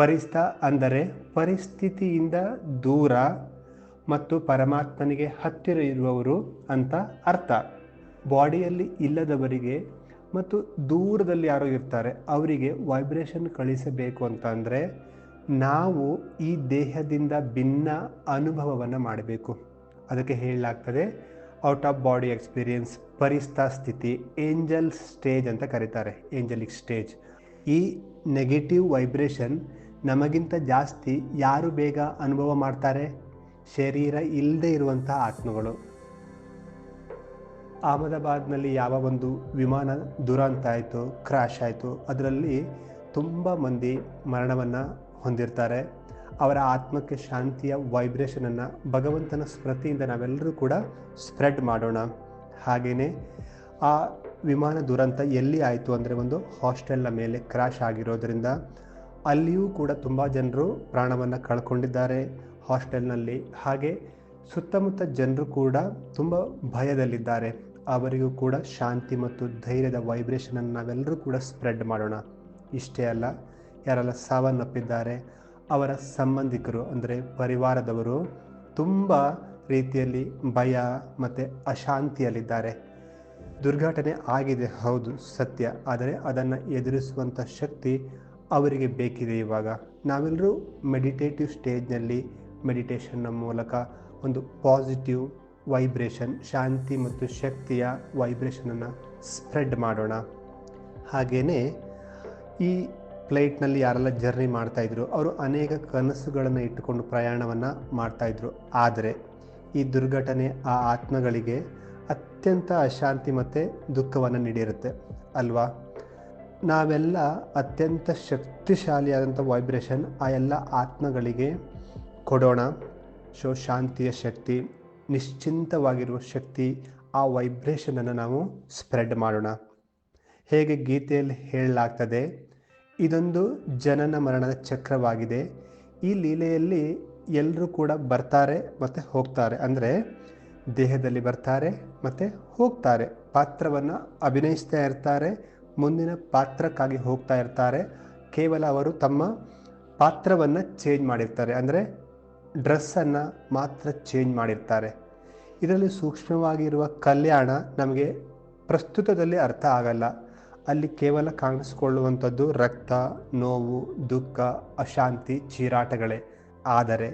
ಪರಿಸ್ಥ ಅಂದರೆ ಪರಿಸ್ಥಿತಿಯಿಂದ ದೂರ ಮತ್ತು ಪರಮಾತ್ಮನಿಗೆ ಹತ್ತಿರ ಇರುವವರು ಅಂತ ಅರ್ಥ. ಬಾಡಿಯಲ್ಲಿ ಇಲ್ಲದವರಿಗೆ ಮತ್ತು ದೂರದಲ್ಲಿ ಯಾರೋ ಇರ್ತಾರೆ, ಅವರಿಗೆ ವೈಬ್ರೇಷನ್ ಕಳಿಸಬೇಕು ಅಂತ ಅಂದರೆ ನಾವು ಈ ದೇಹದಿಂದ ಭಿನ್ನ ಅನುಭವವನ್ನು ಮಾಡಬೇಕು. ಅದಕ್ಕೆ ಹೇಳಲಾಗ್ತದೆ ಔಟ್ ಆಫ್ ಬಾಡಿ ಎಕ್ಸ್ಪೀರಿಯನ್ಸ್ ಪರಿಸ್ಥ ಸ್ಥಿತಿ ಏಂಜಲ್ ಸ್ಟೇಜ್ ಅಂತ ಕರೀತಾರೆ ಏಂಜಲಿಕ್ ಸ್ಟೇಜ್ ಈ ನೆಗೆಟಿವ್ ವೈಬ್ರೇಷನ್ ನಮಗಿಂತ ಜಾಸ್ತಿ ಯಾರು ಬೇಗ ಅನುಭವ ಮಾಡ್ತಾರೆ? ಶರೀರ ಇಲ್ಲದೆ ಇರುವಂತಹ ಆತ್ಮಗಳು. ಅಹಮದಾಬಾದ್ನಲ್ಲಿ ಯಾವ ಒಂದು ವಿಮಾನ ದುರಂತ ಆಯಿತು ಕ್ರಾಶ್ ಆಯಿತು, ಅದರಲ್ಲಿ ತುಂಬ ಮಂದಿ ಮರಣವನ್ನು ಹೊಂದಿರ್ತಾರೆ. ಅವರ ಆತ್ಮಕ್ಕೆ ಶಾಂತಿಯ ವೈಬ್ರೇಷನನ್ನು ಭಗವಂತನ ಸ್ಮೃತಿಯಿಂದ ನಾವೆಲ್ಲರೂ ಕೂಡ ಸ್ಪ್ರೆಡ್ ಮಾಡೋಣ. ಹಾಗೆಯೇ ಆ ವಿಮಾನ ದುರಂತ ಎಲ್ಲಿ ಆಯಿತು ಅಂದರೆ ಒಂದು ಹಾಸ್ಟೆಲ್ನ ಮೇಲೆ ಕ್ರಾಶ್ ಆಗಿರೋದ್ರಿಂದ ಅಲ್ಲಿಯೂ ಕೂಡ ತುಂಬ ಜನರು ಪ್ರಾಣವನ್ನು ಕಳ್ಕೊಂಡಿದ್ದಾರೆ ಹಾಸ್ಟೆಲ್ನಲ್ಲಿ. ಹಾಗೆ ಸುತ್ತಮುತ್ತ ಜನರು ಕೂಡ ತುಂಬ ಭಯದಲ್ಲಿದ್ದಾರೆ. ಅವರಿಗೂ ಕೂಡ ಶಾಂತಿ ಮತ್ತು ಧೈರ್ಯದ ವೈಬ್ರೇಷನನ್ನು ನಾವೆಲ್ಲರೂ ಕೂಡ ಸ್ಪ್ರೆಡ್ ಮಾಡೋಣ. ಇಷ್ಟೇ ಅಲ್ಲ, ಯಾರೆಲ್ಲ ಸಾವನ್ನಪ್ಪಿದ್ದಾರೆ, ಅವರ ಸಂಬಂಧಿಕರು ಅಂದರೆ ಪರಿವಾರದವರು ತುಂಬ ರೀತಿಯಲ್ಲಿ ಭಯ ಮತ್ತು ಅಶಾಂತಿಯಲ್ಲಿದ್ದಾರೆ. ದುರ್ಘಟನೆ ಆಗಿದೆ, ಹೌದು ಸತ್ಯ. ಆದರೆ ಅದನ್ನು ಎದುರಿಸುವಂಥ ಶಕ್ತಿ ಅವರಿಗೆ ಬೇಕಿದೆ ಇವಾಗ. ನಾವೆಲ್ಲರೂ ಮೆಡಿಟೇಟಿವ್ ಸ್ಟೇಜ್ನಲ್ಲಿ ಮೆಡಿಟೇಷನ್ನ ಮೂಲಕ ಒಂದು ಪಾಸಿಟಿವ್ ವೈಬ್ರೇಷನ್, ಶಾಂತಿ ಮತ್ತು ಶಕ್ತಿಯ ವೈಬ್ರೇಷನನ್ನು ಸ್ಪ್ರೆಡ್ ಮಾಡೋಣ. ಹಾಗೆಯೇ ಈ ಫ್ಲೈಟ್ನಲ್ಲಿ ಯಾರೆಲ್ಲ ಜರ್ನಿ ಮಾಡ್ತಾಯಿದ್ರು ಅವರು ಅನೇಕ ಕನಸುಗಳನ್ನು ಇಟ್ಟುಕೊಂಡು ಪ್ರಯಾಣವನ್ನು ಮಾಡ್ತಾಯಿದ್ರು ಆದರೆ ಈ ದುರ್ಘಟನೆ ಆ ಆತ್ಮಗಳಿಗೆ ಅತ್ಯಂತ ಅಶಾಂತಿ ಮತ್ತು ದುಃಖವನ್ನು ನೀಡಿರುತ್ತೆ. ಅಲ್ವಾ? ನಾವೆಲ್ಲ ಅತ್ಯಂತ ಶಕ್ತಿಶಾಲಿಯಾದಂಥ ವೈಬ್ರೇಷನ್ ಆ ಎಲ್ಲ ಆತ್ಮಗಳಿಗೆ ಕೊಡೋಣ. ಸೊ ಶಾಂತಿಯ ಶಕ್ತಿ, ನಿಶ್ಚಿಂತವಾಗಿರುವ ಶಕ್ತಿ, ಆ ವೈಬ್ರೇಷನನ್ನು ನಾವು ಸ್ಪ್ರೆಡ್ ಮಾಡೋಣ. ಹೇಗೆ ಗೀತೆಯಲ್ಲಿ ಹೇಳಲಾಗ್ತದೆ, ಇದೊಂದು ಜನನ ಮರಣದ ಚಕ್ರವಾಗಿದೆ. ಈ ಲೀಲೆಯಲ್ಲಿ ಎಲ್ಲರೂ ಕೂಡ ಬರ್ತಾರೆ ಮತ್ತು ಹೋಗ್ತಾರೆ. ಅಂದರೆ ದೇಹದಲ್ಲಿ ಬರ್ತಾರೆ ಮತ್ತು ಹೋಗ್ತಾರೆ. ಪಾತ್ರವನ್ನು ಅಭಿನಯಿಸ್ತಾ ಇರ್ತಾರೆ ಮುಂದಿನ ಪಾತ್ರಕ್ಕಾಗಿ ಹೋಗ್ತಾ ಇರ್ತಾರೆ. ಕೇವಲ ಅವರು ತಮ್ಮ ಪಾತ್ರವನ್ನು ಚೇಂಜ್ ಮಾಡಿರ್ತಾರೆ. ಅಂದರೆ ಡ್ರೆಸ್ಸನ್ನು ಮಾತ್ರ ಚೇಂಜ್ ಮಾಡಿರ್ತಾರೆ. ಇದರಲ್ಲಿ ಸೂಕ್ಷ್ಮವಾಗಿರುವ ಕಲ್ಯಾಣ ನಮಗೆ ಪ್ರಸ್ತುತದಲ್ಲಿ ಅರ್ಥ ಆಗಲ್ಲ. ಅಲ್ಲಿ ಕೇವಲ ಕಾಣಿಸಿಕೊಳ್ಳುವಂಥದ್ದು ರಕ್ತ, ನೋವು, ದುಃಖ, ಅಶಾಂತಿ, ಚೀರಾಟಗಳೇ. ಆದರೆ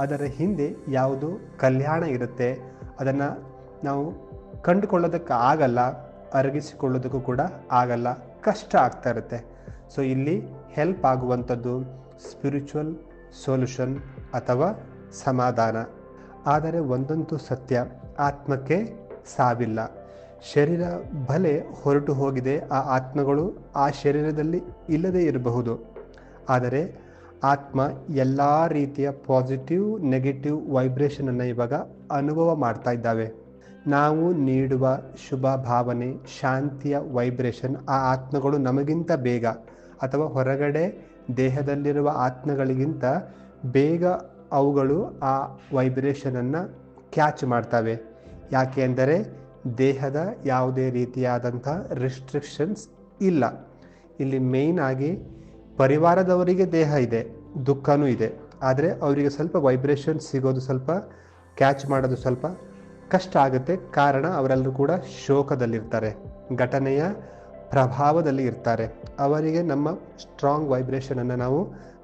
ಅದರ ಹಿಂದೆ ಯಾವುದು ಕಲ್ಯಾಣ ಇರುತ್ತೆ, ಅದನ್ನು ನಾವು ಕಂಡುಕೊಳ್ಳೋದಕ್ಕೆ ಆಗಲ್ಲ ಅರಗಿಸಿಕೊಳ್ಳೋದಕ್ಕೂ ಕೂಡ ಆಗಲ್ಲ. ಕಷ್ಟ ಆಗ್ತಾ ಇರುತ್ತೆ. ಸೊ ಇಲ್ಲಿ ಹೆಲ್ಪ್ ಆಗುವಂಥದ್ದು ಸ್ಪಿರಿಚುವಲ್ ಸೊಲ್ಯೂಷನ್ ಅಥವಾ ಸಮಾಧಾನ. ಆದರೆ ಒಂದಂತೂ ಸತ್ಯ, ಆತ್ಮಕ್ಕೆ ಸಾವಿಲ್ಲ. ಶರೀರ ಬಲೆ ಹೊರಟು ಹೋಗಿದೆ. ಆ ಆತ್ಮಗಳು ಆ ಶರೀರದಲ್ಲಿ ಇಲ್ಲದೇ ಇರಬಹುದು. ಆದರೆ ಆತ್ಮ ಎಲ್ಲ ರೀತಿಯ ಪಾಸಿಟಿವ್ ನೆಗೆಟಿವ್ ವೈಬ್ರೇಷನನ್ನು ಇವಾಗ ಅನುಭವ ಮಾಡ್ತಾ ಇದ್ದಾವೆ. ನಾವು ನೀಡುವ ಶುಭ ಭಾವನೆ, ಶಾಂತಿಯ ವೈಬ್ರೇಷನ್, ಆ ಆತ್ಮಗಳು ನಮಗಿಂತ ಬೇಗ ಅಥವಾ ಹೊರಗಡೆ ದೇಹದಲ್ಲಿರುವ ಆತ್ಮಗಳಿಗಿಂತ ಬೇಗ ಅವುಗಳು ಆ ವೈಬ್ರೇಷನನ್ನು ಕ್ಯಾಚ್ ಮಾಡ್ತವೆ. ಯಾಕೆ ಅಂದರೆ ದೇಹದ ಯಾವುದೇ ರೀತಿಯಾದಂಥ ರಿಸ್ಟ್ರಿಕ್ಷನ್ಸ್ ಇಲ್ಲ. ಇಲ್ಲಿ ಮೇಯ್ನ್ ಆಗಿ ಪರಿವಾರದವರಿಗೆ ದೇಹ ಇದೆ, ದುಃಖನೂ ಇದೆ. ಆದರೆ ಅವರಿಗೆ ಸ್ವಲ್ಪ ವೈಬ್ರೇಷನ್ ಸಿಗೋದು ಸ್ವಲ್ಪ, ಕ್ಯಾಚ್ ಮಾಡೋದು ಸ್ವಲ್ಪ ಕಷ್ಟ ಆಗುತ್ತೆ. ಕಾರಣ ಅವರೆಲ್ಲರೂ ಕೂಡ ಶೋಕದಲ್ಲಿರ್ತಾರೆ. ಘಟನೆಯ ಪ್ರಭಾವದಲ್ಲಿ ಇರ್ತಾರೆ. ಅವರಿಗೆ ನಮ್ಮ ಸ್ಟ್ರಾಂಗ್ ವೈಬ್ರೇಷನನ್ನು ನಾವು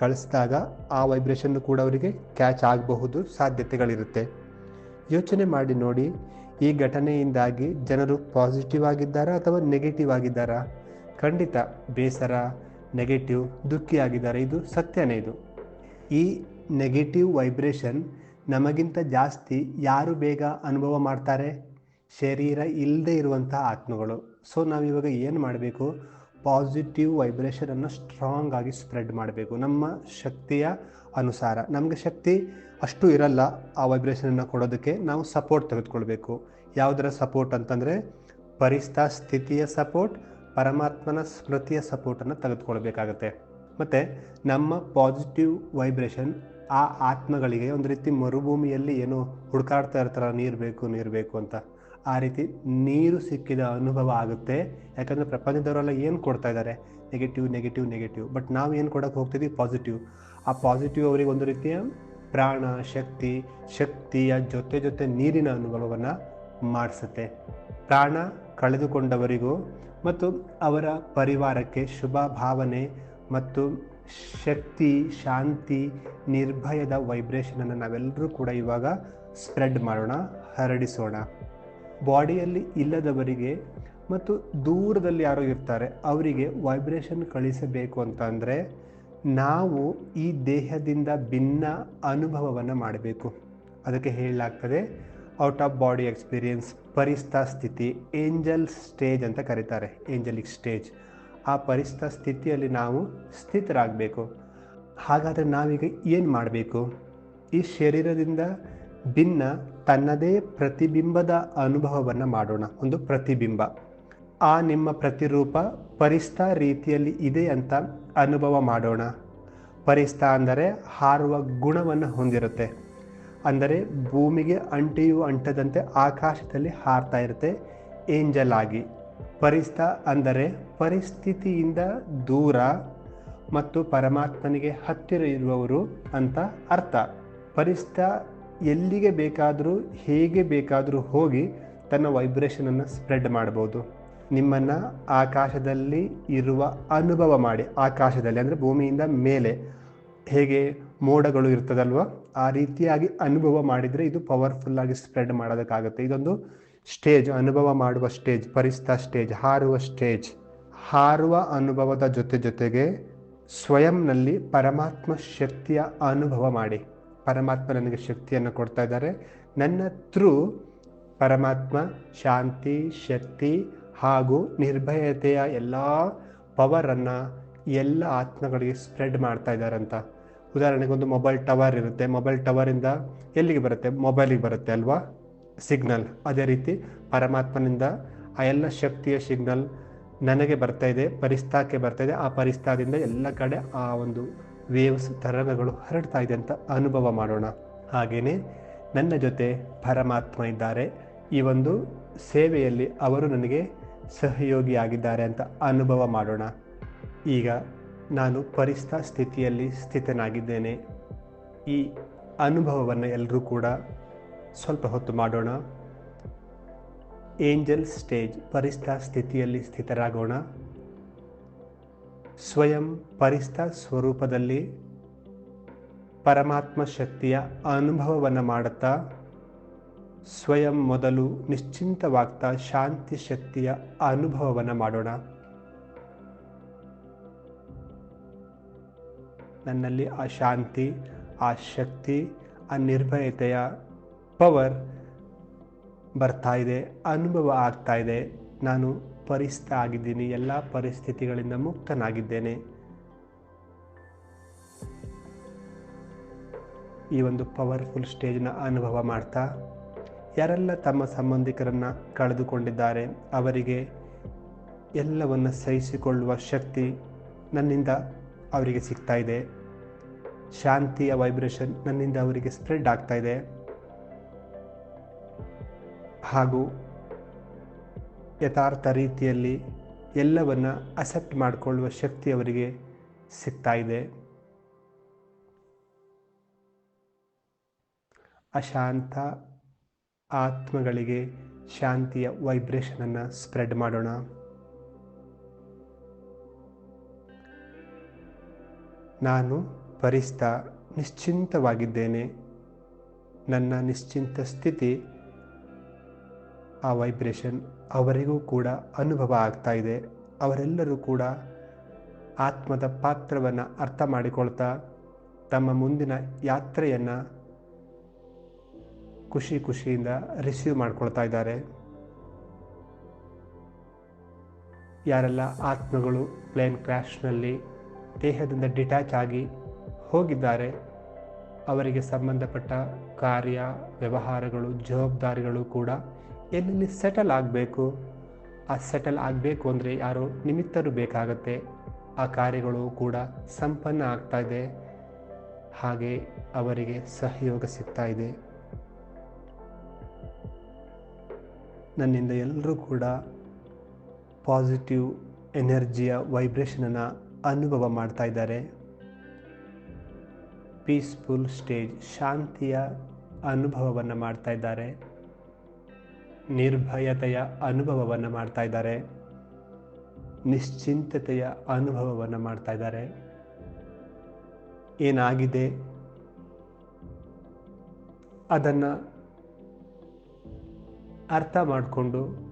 ಕಳಿಸಿದಾಗ ಆ ವೈಬ್ರೇಷನ್ ಕೂಡ ಅವರಿಗೆ ಕ್ಯಾಚ್ ಆಗಬಹುದು, ಸಾಧ್ಯತೆಗಳಿರುತ್ತೆ. ಯೋಚನೆ ಮಾಡಿ ನೋಡಿ, ಈ ಘಟನೆಯಿಂದಾಗಿ ಜನರು ಪಾಸಿಟಿವ್ ಆಗಿದ್ದಾರಾ ಅಥವಾ ನೆಗೆಟಿವ್ ಆಗಿದ್ದಾರಾ? ಖಂಡಿತ ಬೇಸರ ನೆಗೆಟಿವ್ ದುಃಖಿ ಆಗಿದ್ದಾರೆ ಇದು ಸತ್ಯನೇ ಇದು. ಈ ನೆಗೆಟಿವ್ ವೈಬ್ರೇಷನ್ ನಮಗಿಂತ ಜಾಸ್ತಿ ಯಾರು ಬೇಗ ಅನುಭವ ಮಾಡ್ತಾರೆ? ಶರೀರ ಇಲ್ಲದೆ ಇರುವಂಥ ಆತ್ಮಗಳು. ಸೊ ನಾವಿವಾಗ ಏನು ಮಾಡಬೇಕು? ಪಾಸಿಟಿವ್ ವೈಬ್ರೇಷನನ್ನು ಸ್ಟ್ರಾಂಗ್ ಆಗಿ ಸ್ಪ್ರೆಡ್ ಮಾಡಬೇಕು. ನಮ್ಮ ಶಕ್ತಿಯ ಅನುಸಾರ. ನಮಗೆ ಶಕ್ತಿ ಅಷ್ಟು ಇರಲ್ಲ ಆ ವೈಬ್ರೇಷನನ್ನು ಕೊಡೋದಕ್ಕೆ. ನಾವು ಸಪೋರ್ಟ್ ತೆಗೆದುಕೊಳ್ಬೇಕು. ಯಾವುದರ ಸಪೋರ್ಟ್ ಅಂತಂದರೆ ಪರಿಸ್ಥ ಸ್ಥಿತಿಯ ಸಪೋರ್ಟ್ ಪರಮಾತ್ಮನ ಸ್ಮೃತಿಯ ಸಪೋರ್ಟನ್ನು ತೆಗೆದುಕೊಳ್ಬೇಕಾಗತ್ತೆ. ಮತ್ತು ನಮ್ಮ ಪಾಸಿಟಿವ್ ವೈಬ್ರೇಷನ್ ಆ ಆತ್ಮಗಳಿಗೆ ಒಂದು ರೀತಿ ಮರುಭೂಮಿಯಲ್ಲಿ ಏನೋ ಹುಡುಕಾಡ್ತಾ ಇರ್ತಾರ, ನೀರು ಬೇಕು ನೀರು ಬೇಕು ಅಂತ. ಆ ರೀತಿ ನೀರು ಸಿಕ್ಕಿದ ಅನುಭವ ಆಗುತ್ತೆ. ಯಾಕಂದರೆ ಪ್ರಪಂಚದವರೆಲ್ಲ ಏನು ಕೊಡ್ತಾ ಇದ್ದಾರೆ? ನೆಗೆಟಿವ್ ನೆಗೆಟಿವ್ ನೆಗೆಟಿವ್ ಬಟ್ ನಾವು ಏನು ಕೊಡೋಕೆ ಹೋಗ್ತಿದ್ವಿ? ಪಾಸಿಟಿವ್ ಆ ಪಾಸಿಟಿವ್ ಅವರಿಗೆ ಒಂದು ರೀತಿಯ ಪ್ರಾಣ, ಶಕ್ತಿ, ಶಕ್ತಿಯ ಜೊತೆ ಜೊತೆ ನೀರಿನ ಅನುಭವವನ್ನು ಮಾಡಿಸುತ್ತೆ. ಪ್ರಾಣ ಕಳೆದುಕೊಂಡವರಿಗೂ ಮತ್ತು ಅವರ ಪರಿವಾರಕ್ಕೆ ಶುಭ ಭಾವನೆ ಮತ್ತು ಶಕ್ತಿ, ಶಾಂತಿ, ನಿರ್ಭಯದ ವೈಬ್ರೇಷನನ್ನು ನಾವೆಲ್ಲರೂ ಕೂಡ ಇವಾಗ ಸ್ಪ್ರೆಡ್ ಮಾಡೋಣ, ಹರಡಿಸೋಣ. ಬಾಡಿಯಲ್ಲಿ ಇಲ್ಲದವರಿಗೆ ಮತ್ತು ದೂರದಲ್ಲಿ ಯಾರೋ ಇರ್ತಾರೆ, ಅವರಿಗೆ ವೈಬ್ರೇಷನ್ ಕಳಿಸಬೇಕು ಅಂತ ಅಂದರೆ ನಾವು ಈ ದೇಹದಿಂದ ಭಿನ್ನ ಅನುಭವವನ್ನು ಮಾಡಬೇಕು. ಅದಕ್ಕೆ ಹೇಳಲಾಗ್ತದೆ ಔಟ್ ಆಫ್ ಬಾಡಿ ಎಕ್ಸ್ಪೀರಿಯನ್ಸ್ ಪರಿಸ್ಥ ಸ್ಥಿತಿ ಏಂಜಲ್ ಸ್ಟೇಜ್ ಅಂತ ಕರೀತಾರೆ ಏಂಜಲಿಕ್ ಸ್ಟೇಜ್ ಆ ಪರಿಸ್ಥ ಸ್ಥಿತಿಯಲ್ಲಿ ನಾವು ಸ್ಥಿತರಾಗಬೇಕು. ಹಾಗಾದರೆ ನಾವೀಗ ಏನು ಮಾಡಬೇಕು? ಈ ಶರೀರದಿಂದ ಭಿನ್ನ, ತನ್ನದೇ ಪ್ರತಿಬಿಂಬದ ಅನುಭವವನ್ನು ಮಾಡೋಣ. ಒಂದು ಪ್ರತಿಬಿಂಬ. ಆ ನಿಮ್ಮ ಪ್ರತಿರೂಪ ಪರಿಸ್ಥ ರೀತಿಯಲ್ಲಿ ಇದೆ ಅಂತ ಅನುಭವ ಮಾಡೋಣ. ಪರಿಸ್ಥ ಅಂದರೆ ಹಾರುವ ಗುಣವನ್ನು ಹೊಂದಿರುತ್ತೆ. ಅಂದರೆ ಭೂಮಿಗೆ ಅಂಟಿಯು ಅಂಟದಂತೆ ಆಕಾಶದಲ್ಲಿ ಹಾರ್ತಾ ಇರುತ್ತೆ. ಏಂಜಲ್ ಆಗಿ. ಪರಿಸ್ಥ ಅಂದರೆ ಪರಿಸ್ಥಿತಿಯಿಂದ ದೂರ ಮತ್ತು ಪರಮಾತ್ಮನಿಗೆ ಹತ್ತಿರ ಇರುವವರು ಅಂತ ಅರ್ಥ. ಪರಿಸ್ಥ ಎಲ್ಲಿಗೆ ಬೇಕಾದರೂ ಹೇಗೆ ಬೇಕಾದರೂ ಹೋಗಿ ತನ್ನ ವೈಬ್ರೇಷನನ್ನು ಸ್ಪ್ರೆಡ್ ಮಾಡ್ಬೋದು. ನಿಮ್ಮನ್ನು ಆಕಾಶದಲ್ಲಿ ಇರುವ ಅನುಭವ ಮಾಡಿ, ಆಕಾಶದಲ್ಲಿ ಅಂದರೆ ಭೂಮಿಯಿಂದ ಮೇಲೆ ಹೇಗೆ ಮೋಡಗಳು ಇರ್ತದಲ್ವ, ಆ ರೀತಿಯಾಗಿ ಅನುಭವ ಮಾಡಿದರೆ ಇದು ಪವರ್ಫುಲ್ಲಾಗಿ ಸ್ಪ್ರೆಡ್ ಮಾಡೋದಕ್ಕಾಗುತ್ತೆ. ಇದೊಂದು ಸ್ಟೇಜ್, ಅನುಭವ ಮಾಡುವ ಸ್ಟೇಜ್ ಪರಿಸ್ಥ ಸ್ಟೇಜ್, ಹಾರುವ ಸ್ಟೇಜ್. ಹಾರುವ ಅನುಭವದ ಜೊತೆ ಜೊತೆಗೆ ಸ್ವಯಂನಲ್ಲಿ ಪರಮಾತ್ಮ ಶಕ್ತಿಯ ಅನುಭವ ಮಾಡಿ. ಪರಮಾತ್ಮ ನನಗೆ ಶಕ್ತಿಯನ್ನು ಕೊಡ್ತಾ ಇದ್ದಾರೆ. ನನ್ನ ಥ್ರೂ ಪರಮಾತ್ಮ ಶಾಂತಿ, ಶಕ್ತಿ ಹಾಗೂ ನಿರ್ಭಯತೆಯ ಎಲ್ಲ ಪವರನ್ನು ಎಲ್ಲ ಆತ್ಮಗಳಿಗೆ ಸ್ಪ್ರೆಡ್ ಮಾಡ್ತಾ ಇದ್ದಾರೆ ಅಂತ ಉದಾಹರಣೆಗೆ ಒಂದು ಮೊಬೈಲ್ ಟವರ್ ಇರುತ್ತೆ. ಮೊಬೈಲ್ ಟವರಿಂದ ಎಲ್ಲಿಗೆ ಬರುತ್ತೆ? ಮೊಬೈಲಿಗೆ ಬರುತ್ತೆ ಅಲ್ವಾ? ಸಿಗ್ನಲ್. ಅದೇ ರೀತಿ ಪರಮಾತ್ಮನಿಂದ ಆ ಎಲ್ಲ ಶಕ್ತಿಯ ಸಿಗ್ನಲ್ ನನಗೆ ಬರ್ತಾ ಇದೆ ಪರಿಸ್ಥಾಕ್ಕೆ ಬರ್ತಾ ಇದೆ. ಆ ಪರಿಸ್ಥಾದಿಂದ ಎಲ್ಲ ಕಡೆ ಆ ಒಂದು ವೇವ್ಸ್ ತರಂಗಗಳು ಹರಡ್ತಾ ಇದೆ ಅಂತ ಅನುಭವ ಮಾಡೋಣ. ಹಾಗೆಯೇ ನನ್ನ ಜೊತೆ ಪರಮಾತ್ಮ ಇದ್ದಾರೆ. ಈ ಒಂದು ಸೇವೆಯಲ್ಲಿ ಅವರು ನನಗೆ ಸಹಯೋಗಿಯಾಗಿದ್ದಾರೆ ಅಂತ ಅನುಭವ ಮಾಡೋಣ. ಈಗ ನಾನು ಪರಿಸ್ಥ ಸ್ಥಿತಿಯಲ್ಲಿ ಸ್ಥಿತನಾಗಿದ್ದೇನೆ. ಈ ಅನುಭವವನ್ನು ಎಲ್ಲರೂ ಕೂಡ ಸ್ವಲ್ಪ ಹೊತ್ತು ಮಾಡೋಣ. ಏಂಜಲ್ ಸ್ಟೇಜ್ ಪರಿಸ್ಥ ಸ್ಥಿತಿಯಲ್ಲಿ ಸ್ಥಿತರಾಗೋಣ. ಸ್ವಯಂ ಪರಿಸ್ಥ ಸ್ವರೂಪದಲ್ಲಿ ಪರಮಾತ್ಮ ಶಕ್ತಿಯ ಅನುಭವವನ್ನು ಮಾಡುತ್ತಾ, ಸ್ವಯಂ ಮೊದಲು ನಿಶ್ಚಿಂತವಾಗ್ತಾ ಶಾಂತಿ ಶಕ್ತಿಯ ಅನುಭವವನ್ನು ಮಾಡೋಣ. ನನ್ನಲ್ಲಿ ಆ ಶಾಂತಿ, ಆ ಶಕ್ತಿ, ಆ ನಿರ್ಭಯತೆಯ ಪವರ್ ಬರ್ತಾ ಇದೆ, ಅನುಭವ ಆಗ್ತಾ ಇದೆ. ನಾನು ಪರಿಸ್ಥಿತ ಆಗಿದ್ದೀನಿ, ಎಲ್ಲ ಪರಿಸ್ಥಿತಿಗಳಿಂದ ಮುಕ್ತನಾಗಿದ್ದೇನೆ. ಈ ಒಂದು ಪವರ್ಫುಲ್ ಸ್ಟೇಜ್ನ ಅನುಭವ ಮಾಡ್ತಾ, ಯಾರೆಲ್ಲ ತಮ್ಮ ಸಂಬಂಧಿಕರನ್ನು ಕಳೆದುಕೊಂಡಿದ್ದಾರೆ, ಅವರಿಗೆ ಎಲ್ಲವನ್ನು ಸಹಿಸಿಕೊಳ್ಳುವ ಶಕ್ತಿ ನನ್ನಿಂದ ಅವರಿಗೆ ಸಿಗ್ತಾ ಇದೆ. ಶಾಂತಿಯ ವೈಬ್ರೇಷನ್ ನನ್ನಿಂದ ಅವರಿಗೆ ಸ್ಪ್ರೆಡ್ ಆಗ್ತಾ ಇದೆ. ಹಾಗೂ ಯಥಾರ್ಥ ರೀತಿಯಲ್ಲಿ ಎಲ್ಲವನ್ನು ಅಸೆಪ್ಟ್ ಮಾಡಿಕೊಳ್ಳುವ ಶಕ್ತಿ ಅವರಿಗೆ ಸಿಗ್ತಾ ಇದೆ. ಅಶಾಂತ ಆತ್ಮಗಳಿಗೆ ಶಾಂತಿಯ ವೈಬ್ರೇಷನನ್ನು ಸ್ಪ್ರೆಡ್ ಮಾಡೋಣ. ನಾನು ಪರಿಸ್ಥ ನಿಶ್ಚಿಂತವಾಗಿದ್ದೇನೆ. ನನ್ನ ನಿಶ್ಚಿಂತ ಸ್ಥಿತಿ ಆ ವೈಬ್ರೇಷನ್ ಅವರಿಗೂ ಕೂಡ ಅನುಭವ ಆಗ್ತಾ ಇದೆ. ಅವರೆಲ್ಲರೂ ಕೂಡ ಆತ್ಮದ ಪಾತ್ರವನ್ನು ಅರ್ಥ ಮಾಡಿಕೊಳ್ತಾ ತಮ್ಮ ಮುಂದಿನ ಯಾತ್ರೆಯನ್ನು ಖುಷಿ ಖುಷಿಯಿಂದ ರಿಸೀವ್ ಮಾಡ್ಕೊಳ್ತಾ ಇದ್ದಾರೆ. ಯಾರೆಲ್ಲ ಆತ್ಮಗಳು ಪ್ಲೇನ್ ಕ್ರ್ಯಾಶ್ನಲ್ಲಿ ದೇಹದಿಂದ ಡಿಟ್ಯಾಚ್ ಆಗಿ ಹೋಗಿದ್ದಾರೆ, ಅವರಿಗೆ ಸಂಬಂಧಪಟ್ಟ ಕಾರ್ಯ, ವ್ಯವಹಾರಗಳು, ಜವಾಬ್ದಾರಿಗಳು ಕೂಡ ಎಲ್ಲೆಲ್ಲಿ ಸೆಟಲ್ ಆಗಬೇಕು? ಆ ಸೆಟಲ್ ಆಗಬೇಕು ಅಂದರೆ ಯಾರು ನಿಮಿತ್ತರು ಬೇಕಾಗತ್ತೆ. ಆ ಕಾರ್ಯಗಳು ಕೂಡ ಸಂಪನ್ನ ಆಗ್ತಾ ಇದೆ. ಹಾಗೆ ಅವರಿಗೆ ಸಹಯೋಗ ಸಿಗ್ತಾ ಇದೆ. ನನ್ನಿಂದ ಎಲ್ಲರೂ ಕೂಡ ಪಾಸಿಟಿವ್ ಎನರ್ಜಿಯ ವೈಬ್ರೇಷನನ್ನು ಅನುಭವ ಮಾಡ್ತಾ ಇದ್ದಾರೆ. ಪೀಸ್ಫುಲ್ ಸ್ಟೇಜ್ ಶಾಂತಿಯ ಅನುಭವವನ್ನು ಮಾಡ್ತಾ ಇದ್ದಾರೆ. ನಿರ್ಭಯತೆಯ ಅನುಭವವನ್ನು ಮಾಡ್ತಾ ಇದ್ದಾರೆ. ನಿಶ್ಚಿಂತತೆಯ ಅನುಭವವನ್ನು ಮಾಡ್ತಾ ಇದ್ದಾರೆ. ಏನಾಗಿದೆ? ಅದನ್ನು ಅರ್ಥ ಮಾಡಿಕೊಂಡು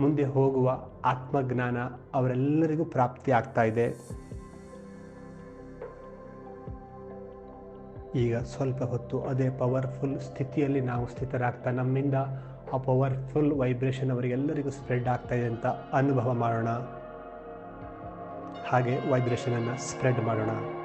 ಮುಂದೆ ಹೋಗುವ ಆತ್ಮಜ್ಞಾನ ಅವರೆಲ್ಲರಿಗೂ ಪ್ರಾಪ್ತಿ ಆಗ್ತಾ ಇದೆ. ಈಗ ಸ್ವಲ್ಪ ಹೊತ್ತು ಅದೇ ಪವರ್ಫುಲ್ ಸ್ಥಿತಿಯಲ್ಲಿ ನಾವು ಸ್ಥಿತರಾಗ್ತಾ ನಮ್ಮಿಂದ ಆ ಪವರ್ಫುಲ್ ವೈಬ್ರೇಷನ್ ಅವರಿಗೆಲ್ಲರಿಗೂ ಸ್ಪ್ರೆಡ್ ಆಗ್ತಾ ಇದೆ ಅಂತ ಅನುಭವ ಮಾಡೋಣ. ಹಾಗೆ ವೈಬ್ರೇಷನನ್ನು ಸ್ಪ್ರೆಡ್ ಮಾಡೋಣ.